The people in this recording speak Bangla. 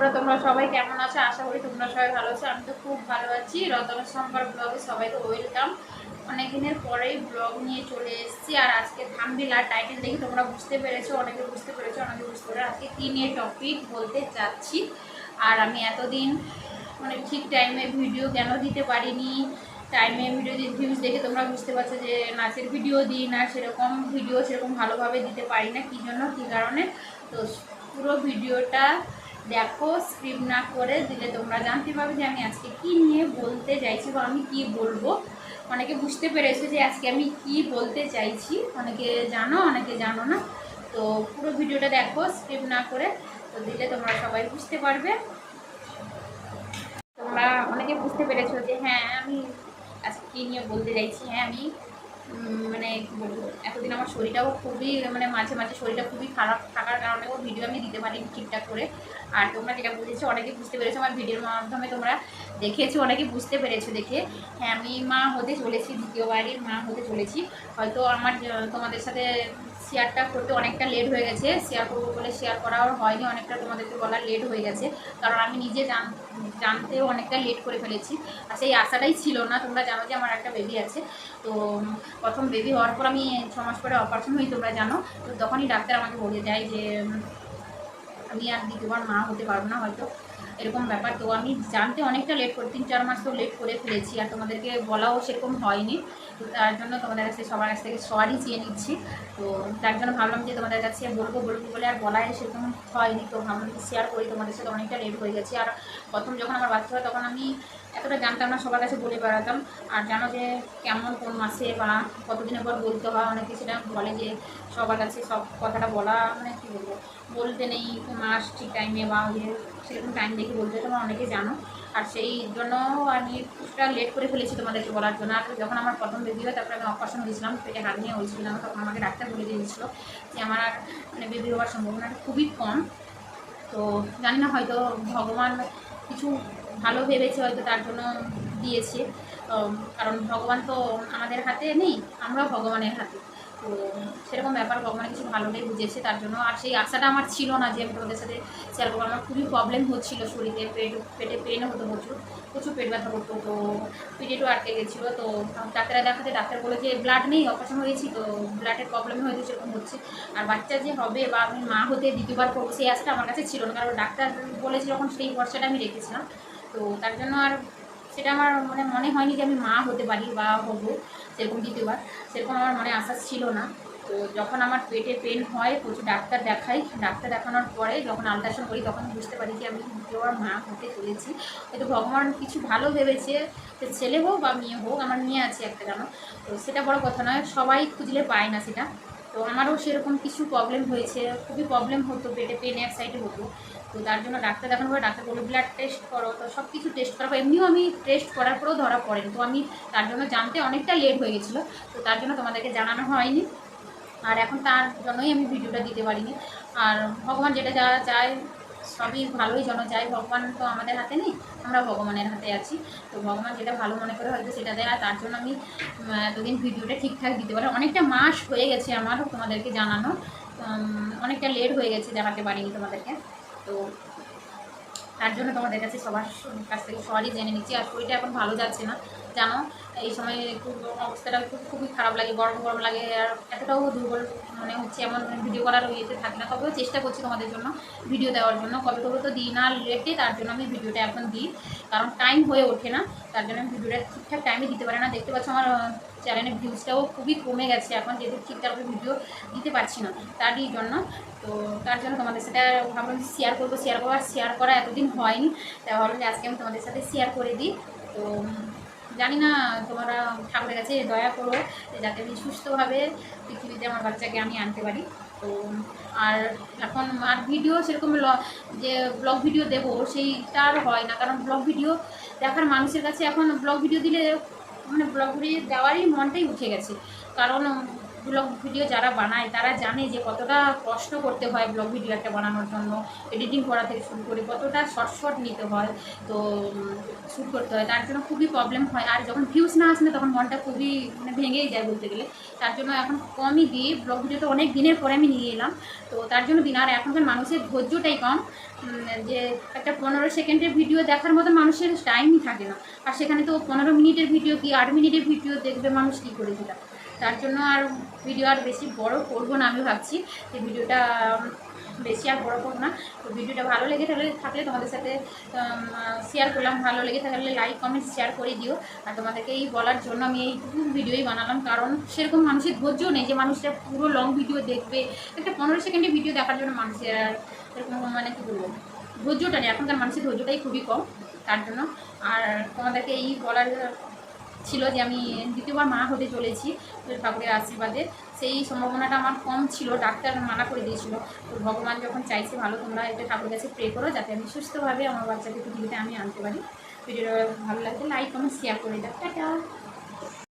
বন্ধুরা, তোমরা সবাই কেমন আছো? আশা করি তোমরা সবাই ভালো আছো। আমি তো খুব ভালো আছি। রতন সোমবার ব্লগে সবাইকে ওয়েলকাম অনেক দিনের পরেই ব্লগ নিয়ে চলে এসেছি। আর আজকে থামবিল আর টাইটেল দেখে তোমরা বুঝতে পেরেছ, অনেকে বুঝতে পেরেছ, অনেকে বুঝতে পেরেছ। আজকে কী নিয়ে টপিক বলতে চাচ্ছি। আর আমি এতদিন মানে ঠিক টাইমে ভিডিও কেন দিতে পারিনি? টাইমে ভিডিও ভিউজ দেখে তোমরা বুঝতে পারছ যে, নাচের ভিডিও দিই না, সেরকম ভিডিও সেরকম ভালোভাবে দিতে পারি না। কী জন্য? কী কারণে? তো পুরো ভিডিওটা দেখো স্ক্রিপ্ট না করে দিলে তোমরা জানতে পারবে যে আমি আজকে কি নিয়ে বলতে চাইছি বা আমি কি বলব। অনেকে বুঝতে পেরেছে যে আজকে আমি কি বলতে চাইছি। অনেকে জানো অনেকে জানো না। তো পুরো ভিডিওটা দেখো স্ক্রিপ্ট না করে তো দিলে তোমরা সবাই বুঝতে পারবে। তোমরা অনেকে বুঝতে পেরেছ যে হ্যাঁ আমি আজকে কী নিয়ে বলতে চাইছি? হ্যাঁ আমি মানে এতদিন আমার শরীরটাও খুবই মানে মাঝে মাঝে শরীরটা খুবই খারাপ থাকার কারণেও ভিডিও আমি দিতে পারিনি ঠিকঠাক করে। আর তোমরা যেটা বুঝেছ, অনেকে বুঝতে পেরেছ আমার ভিডিওর মাধ্যমে তোমরা দেখেছ অনেকে বুঝতে পেরেছ দেখে। হ্যাঁ আমি মা হতে চলেছি, দ্বিতীয়বারই মা হতে চলেছি। হয়তো আমার তোমাদের সাথে শেয়ারটা করতে অনেকটা লেট হয়ে গেছে। শেয়ার করব বলে শেয়ার করাও হয়নি, অনেকটা তোমাদেরকে বলা লেট হয়ে গেছে। কারণ আমি নিজে জান, জানতেও অনেকটা লেট করে ফেলেছি। আর সেই আশাটাই ছিল না, তোমরা জানো যে আমার একটা বেবি আছে। তো প্রথম বেবি হওয়ার পর আমি ছ মাস পরে অপারেশন হই, তোমরা জানো। তো তখনই ডাক্তার আমাকে বলে যায় যে আমি আর দ্বিতীয়বার মা হতে পারব না হয়তো। এরকম ব্যাপার। তো আমি জানতে অনেকটা লেট করে, তিন, চার মাস তো লেট করে ফেলেছি আর তোমাদেরকে বলাও সেরকম হয়নি। তো তার জন্য তোমাদের কাছে, সবার কাছ থেকে সরি চেয়ে নিচ্ছি। তো তার জন্য ভাবলাম যে তোমাদের কাছে বলব বলব বলে আর বলায় সেরকম হয়নি। তো ভাবলাম শেয়ার করি, তোমাদের সাথে অনেকটা লেট হয়ে গেছি। আর প্রথম যখন আমার বাচ্চা হয়, তখন আমি এতটা জানতাম না, সবার কাছে বলে বেড়াতাম। আর জানো যে, কেমন কোন মাসে বা কতদিনের পর বলতে হয়, অনেকে সেটা বলে যে, সবার কাছে সব কথাটা বলা মানে কী বলব? বলতে নেই মাস ঠিক টাইমে বা ওই যে, সেরকম টাইম দেখে বলতে তোমরা অনেকে জানো। আর সেই জন্য আমি কিছুটা লেট করে ফেলেছি তোমাদেরকে বলার জন্য। আর যখন আমার প্রথম বেবি হয়, তারপরে আমি অপারেশন হয়েছিলাম পেটে হাত নিয়ে হয়েছিলাম তখন আমাকে ডাক্তার বলে দিয়েছিলো যে, আমার আর মানে বেবি হওয়ার সম্ভাবনাটা খুবই কম। তো জানি না, হয়তো ভগবান কিছু ভালো ভেবেছে হয়তো তার জন্য দিয়েছে। কারণ ভগবান তো আমাদের হাতে নেই, আমরাও ভগবানের হাতে। তো সেরকম ব্যাপার ভগবান কিছু ভালোটাই বুঝেছে তার জন্য। আর সেই আশাটা আমার ছিল না যে আমি তোমাদের সাথে শেয়ার করব। আমার খুবই প্রবলেম হচ্ছিল শরীরে, পেট, পেটে পেন হতো প্রচুর প্রচুর পেট ব্যথা করতো। তো পিরিয়ডও আটকে গেছিল। তো ডাক্তারে দেখাতে, ডাক্তার বলে যে ব্লাড নেই অপারেশন হয়েছি, তো ব্লাডের প্রবলেম হয়তো সেরকম হচ্ছে। আর বাচ্চা যে হবে বা আমি মা হতে দ্বিতীয়বার করব, সেই আশাটা আমার কাছে ছিল না। কারণ ডাক্তার বলেছে যখন সেই ভরসাটা আমি রেখেছিলাম তো তার জন্য আর সেটা আমার মানে মনে হয়নি যে আমি মা হতে পারি বা হব সেরকম দ্বিতীয়বার। সেরকম আমার মনে আশ্বাস ছিল না। তো যখন আমার পেটে পেন হয়, প্রচুর ডাক্তার দেখাই। ডাক্তার দেখানোর পরে যখন আলট্রাসাউন্ড করি, তখন বুঝতে পারি যে আমি দ্বিতীয়বার মা হতে চলেছি। হয়তো ভগবান কিছু ভালো ভেবেছে যে ছেলে হোক বা মেয়ে হোক, আমার মেয়ে আছে একটা জানো। তো সেটা বড় কথা নয়, সবাই খুঁজলে পায় না সেটা। তো আমারও সেরকম কিছু প্রবলেম হয়েছে, খুবই প্রবলেম হতো, পেটে পেন এক সাইডে হতো। তো তার জন্য ডাক্তার দেখানো পরে ডাক্তার বলে ব্লাড টেস্ট করো। তো সব কিছু টেস্ট করার এমনিও আমি টেস্ট করার পরেও ধরা পড়েন। তো আমি তার জন্য জানতে অনেকটা লেট হয়ে গেছিল। তো তার জন্য তোমাদেরকে জানানো হয়নি। আর এখন তার জন্যই আমি ভিডিওটা দিতে পারিনি। আর ভগবান যেটা যা চায় সবই ভালোই যেন চায় ভগবান তো আমাদের হাতে নেই, আমরা ভগবানের হাতে আছি। তো ভগবান যেটা ভালো মনে করে হয়তো সেটা দেয়, আর তার জন্য আমি এতদিন ভিডিওটা ঠিকঠাক দিতে পারি অনেকটা মাস হয়ে গেছে আমার তোমাদেরকে জানানো। অনেকটা লেট হয়ে গেছে জানাতে পারিনি তোমাদেরকে। তো তার জন্য তোমাদের কাছে সবার কাছ থেকে সবারই জেনে নিচ্ছি। আর শরীরটা এখন ভালো যাচ্ছে না, জানো? এই সময় একটু অবস্থাটা খুব, খুবই খারাপ লাগে, গরম গরম লাগে, আর এতটাও দুর্বল মানে হচ্ছে এমন ভিডিও করার ইয়েতে থাকে না। তবেও চেষ্টা করছি তোমাদের জন্য ভিডিও দেওয়ার জন্য। কবে কবে তো দিই না লেটে তার জন্য আমি ভিডিওটা এখন দিই। কারণ টাইম হয়ে ওঠে না, তার জন্য আমি ভিডিওটা ঠিকঠাক টাইমে দিতে পারি না। দেখতে পাচ্ছ আমার চ্যানেলের ভিউজটাও খুবই কমে গেছে। এখন যেহেতু ঠিকঠাকভাবে ভিডিও দিতে পারছি না তারই জন্য। তো তার জন্য তোমাদের সাথে ভাবলাম শেয়ার করব শেয়ার করব, আর শেয়ার করা এতদিন হয়নি। তাই ভাবলাম আজকে আমি তোমাদের সাথে শেয়ার করে দিই। তো জানি না তোমরা ঠাকুরের কাছে দয়া করো যাতে আমি সুস্থভাবে পৃথিবীতে আমার বাচ্চাকে আমি আনতে পারি। তো, আর এখন আর ভিডিও সেরকম যে ব্লগ ভিডিও দেব সেইটা আর হয় না, কারণ ব্লগ ভিডিও দেখার মানুষের কাছে এখন ব্লগ ভিডিও দিলে মানে ব্লগ ভিডিও দেওয়ারই মনটাই উঠে গেছে। কারণ ব্লগ ভিডিও যারা বানায়, তারা জানে যে কতটা কষ্ট করতে হয় ব্লগ ভিডিও একটা বানানোর জন্য এডিটিং করা থেকে শুরু করে কতটা শর্ট শর্ট নিতে হয়, তো শ্যুট করতে হয়, তার জন্য খুবই প্রবলেম হয়। আর যখন ভিউজ না আসে না তখন মনটা খুবই মানে ভেঙেই যায় বলতে গেলে। তার জন্য এখন কমই দিই ব্লগ ভিডিও তো অনেক দিনের পরে আমি নিয়ে এলাম। তো তার জন্য দিন আর এখনকার মানুষের ধৈর্যটাই কম যে একটা পনেরো সেকেন্ডের ভিডিও দেখার মতো মানুষের টাইমই থাকে না। আর সেখানে তো পনেরো মিনিটের ভিডিও কি আট মিনিটের ভিডিও দেখবে মানুষ কী করে সেটা? তার জন্য আর ভিডিও আর বেশি বড় করব না, আমি ভাবছি যে ভিডিওটা বেশি আর বড় করব না। তো ভিডিওটা ভালো লেগে থাকলে থাকলে তোমাদের সাথে শেয়ার করলাম। ভালো লেগে থাকলে লাইক কমেন্ট শেয়ার করে দিও। আর তোমাদেরকে এই বলার জন্য আমি এইটুকু ভিডিওই বানালাম। কারণ সেরকম মানুষের ধৈর্য নেই যে মানুষটা পুরো লং ভিডিও দেখবে। একটা পনেরো সেকেন্ডের ভিডিও দেখার জন্য মানুষের আর এরকম মানে কী বলব? ধৈর্যটা নেই। এখনকার মানুষের ধৈর্যটাই খুবই কম। তার জন্য। আর তোমাদেরকে এই বলার ছিল যে আমি দ্বিতীয়বার মা হতে চলেছি ঠাকুরের আশীর্বাদে। সেই সম্ভাবনাটা আমার কম ছিল, ডাক্তার মানা করে দিয়েছিল। তো ভগবান যখন চাইছে ভালো, তোমরা এটা ঠাকুরের কাছে প্রে করো যাতে আমি সুস্থভাবে আমার বাচ্চাকে পৃথিবীতে আমি আনতে পারি। ভিডিওটা ভালো লাগলে লাইক কমেন্ট শেয়ার করে দাও। টাটা।